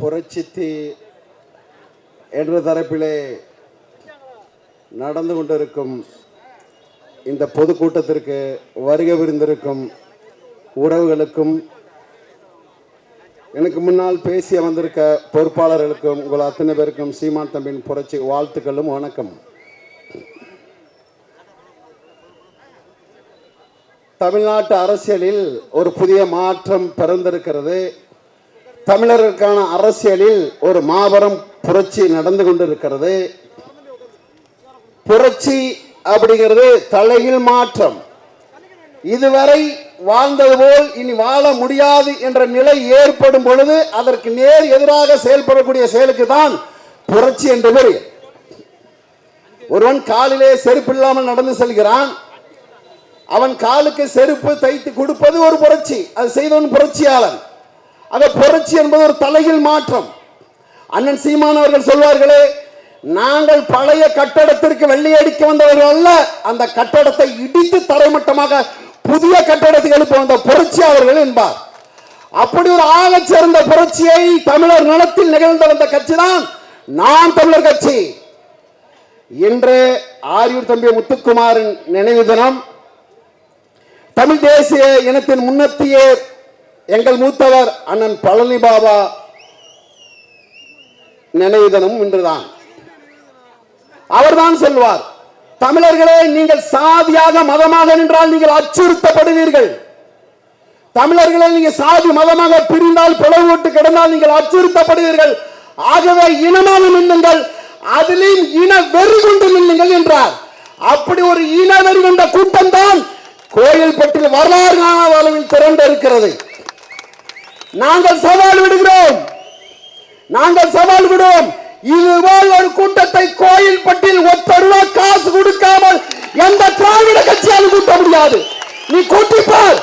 புரட்சித்தி என்ற தரப்பிலே நடந்து கொண்டிருக்கும் இந்த பொதுக்கூட்டத்திற்கு வருகை விருந்திருக்கும் உறவுகளுக்கும் எனக்கு முன்னால் பேசிய வந்திருக்க பொறுப்பாளர்களுக்கும் உங்கள் அத்தனை பேருக்கும் சீமான் தம்பியின் புரட்சி வாழ்த்துக்களும் வணக்கம். தமிழ்நாட்டு அரசியலில் ஒரு புதிய மாற்றம் பிறந்திருக்கிறது. தமிழர்களுக்கான அரசியலில் ஒரு மாபெரும் புரட்சி நடந்து கொண்டிருக்கிறது. புரட்சி அப்படிங்கிறது தலையில் மாற்றம். இதுவரை வாழ்ந்தது போல் இனி வாழ முடியாது என்ற நிலை ஏற்படும் பொழுது அதற்கு நேர் எதிராக செயல்படக்கூடிய செயலுக்கு தான் புரட்சி என்று பெரிய ஒருவன் காலிலே செருப்பு இல்லாமல் நடந்து செல்கிறான். அவன் காலுக்கு செருப்பு தைத்து கொடுப்பது ஒரு புரட்சி. அது செய்தவன் புரட்சியாளன். அந்த புரட்சி என்பது ஒரு தலையில் மாற்றம். அண்ணன் சீமான் அவர்கள் சொல்வார்களே நாங்கள் பழைய கட்டடத்திற்கு வெள்ளையடிக்க வந்தவர்கள் அல்ல அந்த கட்டடத்தை இடித்து தரைமட்டமாக புதிய கட்டடத்தை எழுப்ப வந்த புரட்சியாளர்கள் என்பார். அப்படி ஒரு ஆகச் சேர்ந்த புரட்சியை தமிழர் நலத்தில் நிகழ்ந்து வந்த கட்சி தான் நாம் தமிழர் கட்சி. இன்று ஆரியூர் தம்பி முத்துக்குமாரின் நினைவு தினம். தமிழ் தேசிய இனத்தின் முன்னத்திய எங்கள் மூத்தவர் அண்ணன் பழனி பாபா நினைவு தினமும் இன்றுதான். அவர்தான் சொல்வார் தமிழர்களே நீங்கள் சாதியாக மதமாக நின்றால் நீங்கள் அச்சுறுத்தப்படுவீர்கள். தமிழர்களே நீங்க சாதி மதமாக பிரிந்தால் பிளவு கிடந்தால் நீங்கள் அச்சுறுத்தப்படுவீர்கள். ஆகவே இனமாக நின்னுங்கள் அதிலும் இன வெறி கொண்டு நின்னுங்கள் என்றார். அப்படி ஒரு இன வெறி கொண்ட கூட்டம் தான் கோயில்பட்டில் வரலாறு காணாத அளவில் திரண்டு இருக்கிறது நாங்கள் சவால் விடுகிறோம். நாங்கள் சவால் விடுவோம். இதுபோல் ஒரு கூட்டத்தை கோயில் பட்டியல் ஒத்த காசு கொடுக்காமல் எந்த திராவிட கட்சியாலும் கூட்ட முடியாது. நீ கூட்டிப்பார்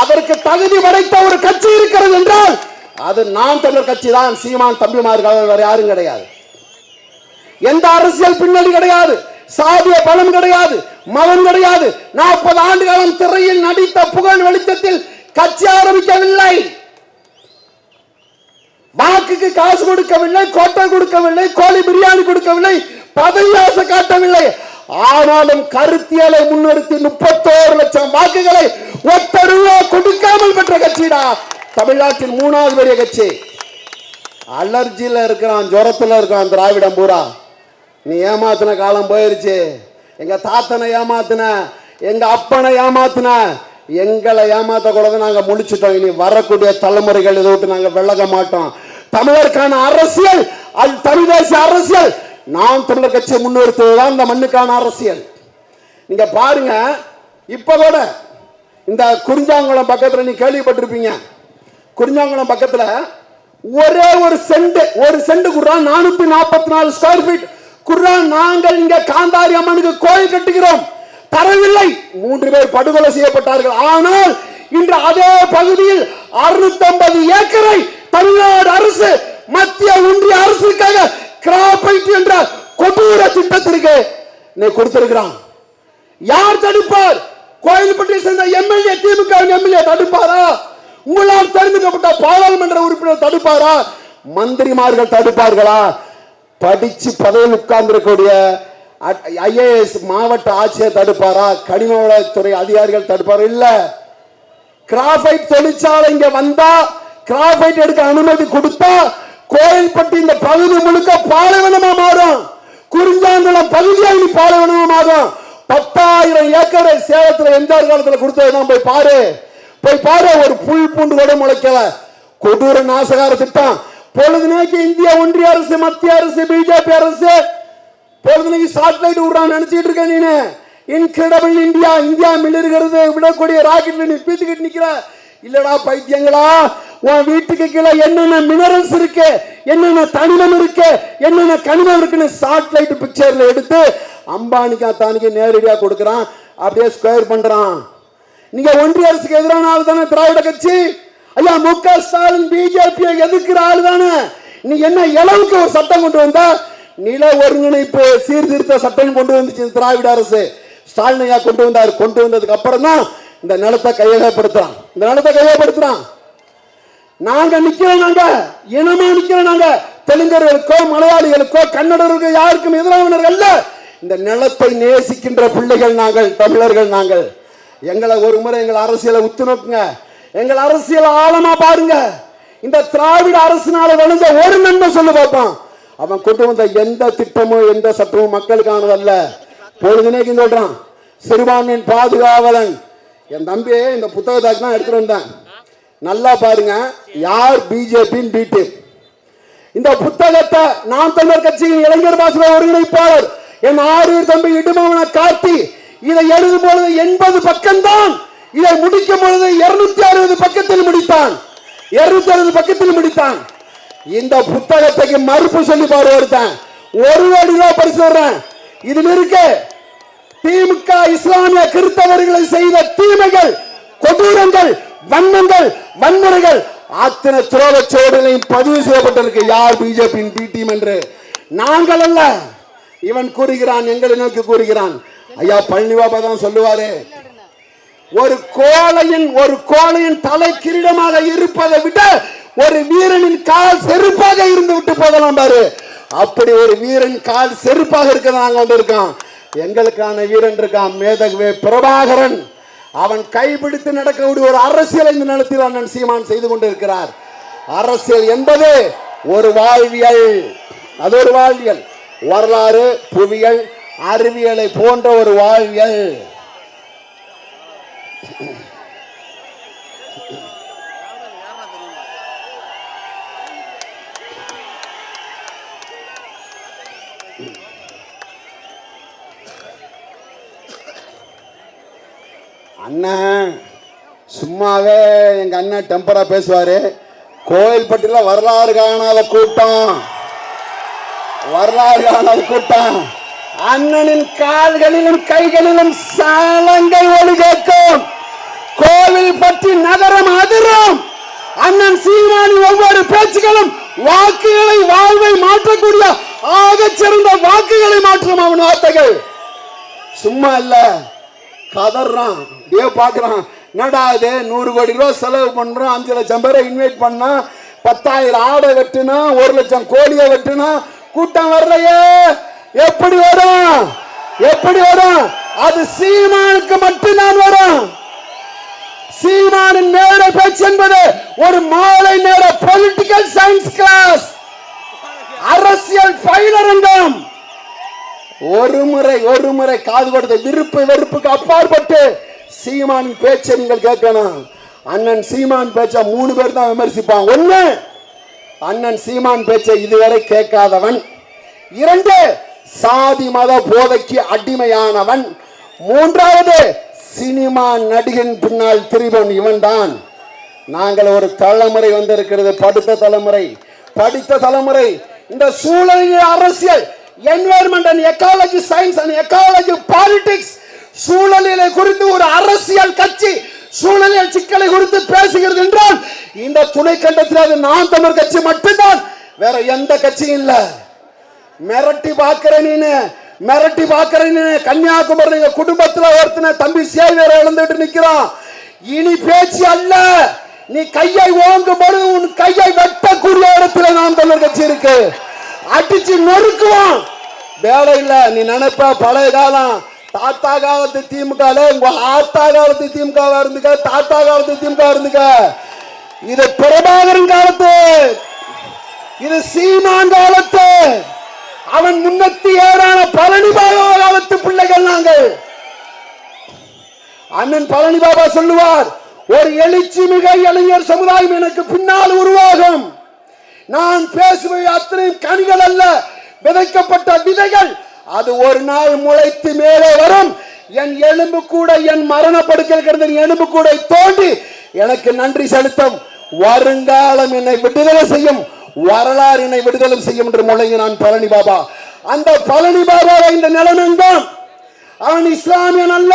அதற்கு தகுதி படைத்த ஒரு கட்சி இருக்கிறது என்றால் அது நாம் தமிழர் கட்சி தான். சீமான் தம்பிமார்கள் வேற யாரும் கிடையாது. எந்த அரசியல் பின்னணி கிடையாது. சாதிய பலம் கிடையாது. மதம் கிடையாது. நாற்பது ஆண்டு காலம் திரையில் நடித்த புகழ் வெளிச்சத்தில் கட்சி ஆரம்பிக்கவில்லை. வாக்குக்கு காசு கொடுக்கவில்லை கோட்டை கொடுக்கவில்லை கோழி பிரியாணி கொடுக்கவில்லை பதவி ஆசை காட்டவில்லை. ஆனாலும் கருத்தியலை முன்னிறுத்தி முப்பத்தோரு லட்சம் வாக்குகளை ஒத்த ரூபா கொடுக்காமல் பெற்ற கட்சிடா. தமிழ்நாட்டின் மூணாவது பெரிய கட்சி. அலர்ஜியில் இருக்கிறான் ஜுரத்துல இருக்கான் திராவிடம் பூரா. நீ ஏமாத்தின காலம் போயிருச்சு. எங்க தாத்தனை ஏமாத்தின எங்க அப்பனை ஏமாத்தின எங்களை ஏமாத்த கூட நாங்க முடிச்சிட்டோம் இனி வரக்கூடிய தலைமுறைகள் இதை விட்டு நாங்க விலக மாட்டோம். தமிழருக்கான அரசியல். அது தமிழ் தேசிய அரசியல். நாம் தமிழர் கட்சியை முன்னிறுத்துவதுதான் இந்த மண்ணுக்கான அரசியல். நீங்க பாருங்க இப்ப கூட இந்த குறிஞ்சாங்குளம் பக்கத்துல நீ கேள்விப்பட்டிருப்பீங்க. குறிஞ்சாங்குளம் பக்கத்துல ஒரே ஒரு செண்டு ஒரு செண்டு குர்ரா நானூத்தி நாற்பத்தி நாலு ஸ்கொயர் ஃபீட் குர்ரான் நாங்கள் இங்க காந்தாரி அம்மனுக்கு கோயில் கட்டுகிறோம். தரவில்லை. மூன்று பேர் படுகொலை செய்யப்பட்டார்கள். ஆனால் இன்று அதே பகுதியில் 650 ஏக்கரை தமிழ்நாடு அரசு மத்திய ஒன்றிய அரசுக்காக கிராபைட் என்ற கொடூர திட்டத்திற்கு நீ கொடுத்திருக்கிறான். யார் தடுப்பார்? கோயில்பட்டியை சேர்ந்த எம்எல்ஏ திமுக எம்எல்ஏ தடுப்பாரா? உங்களால் தேர்ந்தெடுக்கப்பட்ட பாராளுமன்ற உறுப்பினர் தடுப்பாரா? மந்திரிமார்கள் தடுப்பார்களா? படிச்சு பதவியில் உட்கார்ந்திருக்கக்கூடிய ஐஏஎஸ் மாவட்ட ஆட்சியர் தடுப்பாரா? கனிம வளத்துறை அதிகாரிகள் தடுப்பாரா? இல்ல. கிராஃபைட் தொழிற்சாலை இங்க வந்தா கிராபைட் எடுக்க அனுமதி கொடுத்தா கோயில்பட்டி இந்த பகுதி முழுக்க பாலைவனமா மாறும். குறிஞ்சாங்குளம் பகுதியா இனி பாலைவனமா மாறும். பத்தாயிரம் ஏக்கரை சேலத்துல எந்த காலத்துல கொடுத்ததுதான் போய் பாரு. போய் பாரு ஒரு புல் பூண்டு கூட முளைக்கல. கொடூர நாசகார திட்டம். பொழுதுனேக்கு இந்திய ஒன்றிய அரசு மத்திய அரசு பிஜேபி அரசு. பொழுதுனைக்கு சாட்டிலைட் விடுறான் நினைச்சிட்டு இருக்க நீனு. இன்கிரெடபிள் இந்தியா இந்தியா மிளிர்கிறது விடக்கூடிய ராக்கெட்ல நீ பீத்துக்கிட்டு நிக்கிற. இல்லடா பைத்தியங்களா? உன் வீட்டுக்கு கீழே என்னென்ன மினரல்ஸ் இருக்கு என்னென்ன தனிமம் இருக்கு என்னென்ன கனிமம் இருக்குன்னு சாட்டிலைட் பிக்சர்ல எடுத்து அம்பானிக்கு அத்தானிக்கு நேரடியாக கொடுக்குறான். அப்படியே ஸ்கொயர் பண்றான். நீங்க ஒன்றிய அரசுக்கு எதிரான ஆள் தானே திராவிட கட்சி? ஐயா மு க ஸ்டாலின் பிஜேபியை எதிர்க்கிற ஆள் தானே? நீ என்ன இளவுக்கு ஒரு சட்டம் கொண்டு வந்தா? நில ஒருங்கிணைப்பு சீர்திருத்த சட்டம் கொண்டு வந்துச்சு திராவிட அரசு. ஸ்டாலின் ஐயா கொண்டு வந்தார். கொண்டு வந்ததுக்கு அப்புறம் தான் இந்த நிலத்தை கையகப்படுத்துறான். இந்த நிலத்தை கையகப்படுத்துறான். நாங்க நிக்கிறோம் நாங்க இனமா நிக்கிறோம் நாங்க. தெலுங்கர்களுக்கோ மலையாளிகளுக்கோ கன்னடர்களுக்கோ யாருக்கும் எதிரானவர்கள் அல்ல. இந்த நிலத்தை நேசிக்கின்ற பிள்ளைகள் நாங்கள் தமிழர்கள் நாங்கள். எங்களை ஒரு முறை எங்கள் அரசியலை உத்து நோக்குங்க எங்கள் அரசியல் ஆழமா பாருங்க. இந்த திராவிட அரசினால விளைஞ்ச ஒரு நன்மை சொல்லு பார்ப்போம். அவன் கொண்டு வந்த எந்த திட்டமும் எந்த சட்டமும் மக்களுக்கானதல்ல பொழுதுனேக்கு சொல்றான் சிறுபான்மையின் பாதுகாவலன். என் தம்பி இந்த புத்தகத்தை தான் எடுத்துட்டு வந்தேன். நல்லா பாருங்க. யார் பிஜேபியின் பிடி இந்த புத்தகத்தை நாம் தமிழர் கட்சியின் இளைஞர் பாசன ஒருங்கிணைப்பாளர் என் ஆரூர் தம்பி இடுமவன காட்டி இதை எழுதும் பொழுது எண்பது பக்கம்தான். இதை முடிக்கும் பொழுது இருநூத்தி அறுபது பக்கத்தில் முடித்தான். இருநூத்தி அறுபது பக்கத்தில் முடித்தான். இந்த புத்தகத்துக்கு மறுப்பு சொல்லி பாரு ஒருத்தன். ஒரு கோடி பரிசு வர்றேன் இதில் இருக்கு திமுக இஸ்லாமிய கிறிஸ்தவர்களை செய்த தீமைகள் கொடூரங்கள் வண்ணங்கள் வன்முறைகள் அத்தனை துரோக சோதனையும் பதிவு செய்யப்பட்டிருக்கு. யார் பிஜேபியின் பி டீம் என்று? நாங்கள் அல்ல. இவன் கூறுகிறான் எங்களை நோக்கி கூறுகிறான். ஐயா பழனிபாபா தான் சொல்லுவாரு. ஒரு கோலையின் ஒரு கோலையின் தலை கிரீடமாக இருப்பதை விட ஒரு வீரனின் கால் செருப்பாக இருந்து விட்டு போகலாம் பாரு. அப்படி ஒரு வீரன் கால் செருப்பாக இருக்க வந்திருக்கான் வந்திருக்கோம் எங்களுக்கான வீரன் இருக்கான் மேதகவே பிரபாகரன். அவன் கைபிடித்து நடக்கக்கூடிய ஒரு அரசியலை இந்த நிலத்தில் அண்ணன் சீமான் செய்து கொண்டிருக்கிறார். அரசியல் என்பது ஒரு வாழ்வியல். அது ஒரு வாழ்வியல். வரலாறு புவியியல் அறிவியலை போன்ற ஒரு வாழ்வியல். அண்ணன் சும்மாவே எங்க அண்ணன் டெம்பரா பேசுவாரு. கோயில்பட்டியில் வரலாறு காணாத கூட்டம். வரலாறு காணாத கூட்டம். அண்ணனின் கால்களிலும் கைகளிலும் சாலங்கை ஒளி கேட்கும். கோவில் பற்றி நகரம் அதிரும். அண்ணன் சீமானி ஒவ்வொரு பேச்சுகளும் வாக்குகளை வாழ்வை மாற்றக்கூடிய ஆகச் சிறந்த வாக்குகளை மாற்றும் அவன் வார்த்தைகள். சும்மா இல்லை. கதறான். ஏ பார்க்குறான். என்னடா இது? நூறு கோடி ரூபா செலவு பண்ணுறோம் அஞ்சு லட்சம் பேரை இன்வைட் பண்ணால் பத்தாயிரம் ஆடை வெட்டுனா ஒரு லட்சம் கோழியை வெட்டுனா கூட்டம் வரலையே எப்படி வரும்? எப்படி வரும்? அது சீமானுக்கு மட்டும்தான் வரும். சீமானின் நேர பேச்சு என்பது ஒரு மாலை நேர பொலிட்டிக்கல் சயின்ஸ் கிளாஸ் அரசியல் பயிலரங்கம் ஒரு முறை ஒரு முறை காது கொடுத்த விருப்பு வெறுப்புக்கு அப்பாற்பட்டு சீமானின் பேச்சை நீங்கள் கேட்கணும். அண்ணன் சீமான் பேச்ச மூணு பேர் தான் விமர்சிப்பான் ஒண்ணு அண்ணன் சீமான் பேச்சை இதுவரை கேட்காதவன். இரண்டு சாதி மத போதைக்கு அடிமையானவன். மூன்றாவது சினிமா நடிகன் பின்னால் திரிவன் இவன்தான். நாங்கள் ஒரு தலைமுறை வந்திருக்கிறது படித்த தலைமுறை. படித்த தலைமுறை. இந்த சூழலில் அரசியல் environment and ecology science and ecology politics சூழலிலை குறித்து ஒரு அரசியல் கட்சி சூழலியல் சிக்கலை குறித்து பேசுகிறது என்றால் இந்த துணை கண்டத்தில் அது நான் தமிழ் கட்சி மட்டும்தான். வேற எந்த கட்சியும் இல்ல. மிரட்டி பாக்குற நீனு மிரட்டி பாக்குற நீனு. கன்னியாகுமரி எங்க குடும்பத்துல ஒருத்தன தம்பி சேவியர் இழந்துட்டு நிக்கிறான். இனி பேச்சு அல்ல. நீ கையை ஓங்கும் பொழுது உன் கையை வெட்டக்கூடிய இடத்துல நாம் தமிழ் கட்சி இருக்கு. அடிச்சு நொறுக்குவோம் வேலை இல்ல நீ நினைப்ப பழைய காலம். தாத்தா காலத்து திமுக உங்க ஆத்தா காலத்து திமுக இருந்துக்க தாத்தா காலத்து திமுக இருந்துக்க. இது பிரபாகரன் காலத்து. இது சீமான் காலத்து. அவன் முன்னத்தி ஏறான பழனி பாபா காலத்து பிள்ளைகள் நாங்கள். அண்ணன் பழனி பாபா சொல்லுவார் ஒரு எழுச்சி மிக இளைஞர் சமுதாயம் எனக்கு பின்னால் உருவாகும். நான் பேசுவது அத்தனை கனிகள் அல்ல. விதைக்கப்பட்ட விதைகள். அது ஒரு நாள் முளைத்து மேலே வரும். என் எலும்பு கூட என் மரண படுக்கையில் கிடந்த எலும்பு கூட தோண்டி எனக்கு நன்றி செலுத்தும். வருங்காலம் என்னை விடுதலை செய்யும். வரலாறு என்னை விடுதலை செய்யும் என்று முழங்கினான் பழனி பாபா. அந்த பழனி பாபாவை இந்த நிலைமைதான் அவன் இஸ்லாமியன் அல்ல.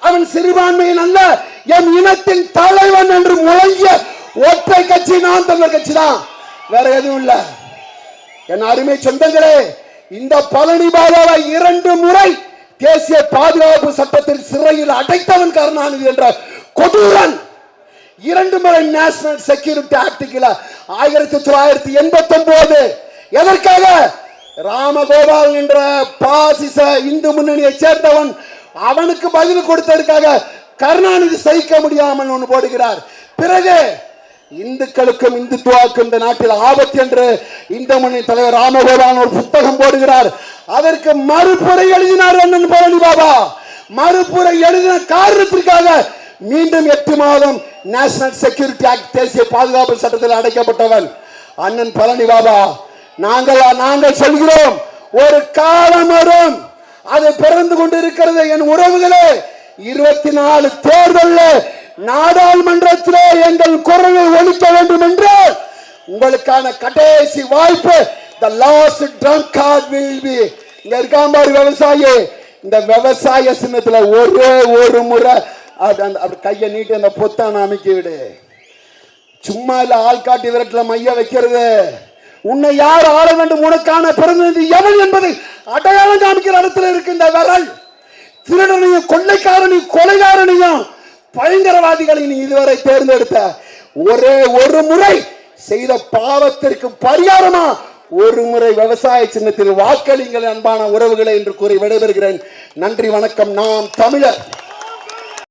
அவன் சிறுபான்மையன் அல்ல. என் இனத்தின் தலைவன் என்று முழங்கிய ஒற்றை கட்சி நான் தமிழர் கட்சி தான். வேற எதுவும் இல்ல. என் அருமை சொந்தங்களே இந்த பழனி பாபாவை இரண்டு முறை தேசிய பாதுகாப்பு சட்டத்தில் சிறையில் அடைத்தவன் கருணாநிதி என்ற கொடூரன். இரண்டு முறை நேஷனல் செக்யூரிட்டி ஆக்டுல ஆயிரத்தி தொள்ளாயிரத்தி எண்பத்தி ஒன்பது எதற்காக? ராமகோபால் என்ற பாசிச இந்து முன்னணியை சேர்ந்தவன் அவனுக்கு பதில் கொடுத்ததற்காக கருணாநிதி சகிக்க முடியாமல் ஒன்று போடுகிறார். பிறகு இந்துக்களுக்கும் இந்துத்துவாக்கும் இந்த நாட்டில் ஆபத்து என்று இந்த மண்ணின் தலைவர் ராமகோபான் ஒரு புத்தகம் போடுகிறார். அதற்கு மறுப்புரை எழுதினார் அண்ணன் பழனி பாபா. மறுப்புரை எழுதின காரணத்திற்காக மீண்டும் எட்டு மாதம் நேஷனல் செக்யூரிட்டி ஆக்ட் தேசிய பாதுகாப்பு சட்டத்தில் அடைக்கப்பட்டவன் அண்ணன் பழனி பாபா. நாங்கள் நாங்கள் சொல்கிறோம் ஒரு காலம் வரும் அது பிறந்து கொண்டிருக்கிறது என் உறவுகளே. இருபத்தி நாலு தேர்தலில் நாடாளுமன்றத்திலே எங்கள் குரலை ஒழிக்க வேண்டும் என்று உங்களுக்கான கடைசி வாய்ப்பு the last drum card will be இங்க விவசாயி இந்த விவசாய சின்னத்துல ஒரே ஒரு முறை அது அந்த அப்படி கையை நீட்டு அந்த பொத்தான அமைக்க விடு. சும்மா இல்ல ஆள்காட்டி விரட்டுல மைய வைக்கிறது. உன்னை யார் ஆள வேண்டும்? உனக்கான பிரதிநிதி எவன் என்பதை அடையாளம் காமிக்கிற இடத்துல இருக்கு இந்த விரல். திருடனையும் கொள்ளைக்காரனையும் கொலைகாரனையும் பயங்கரவாதிகளை நீ இதுவரை தேர்ந்தெடுத்த ஒரே ஒரு முறை செய்த பாவத்திற்கு பரிகாரமா ஒரு முறை விவசாய சின்னத்தில் வாக்களிங்கள் அன்பான உறவுகளை என்று கூறி விடைபெறுகிறேன். நன்றி வணக்கம். நாம் தமிழர்.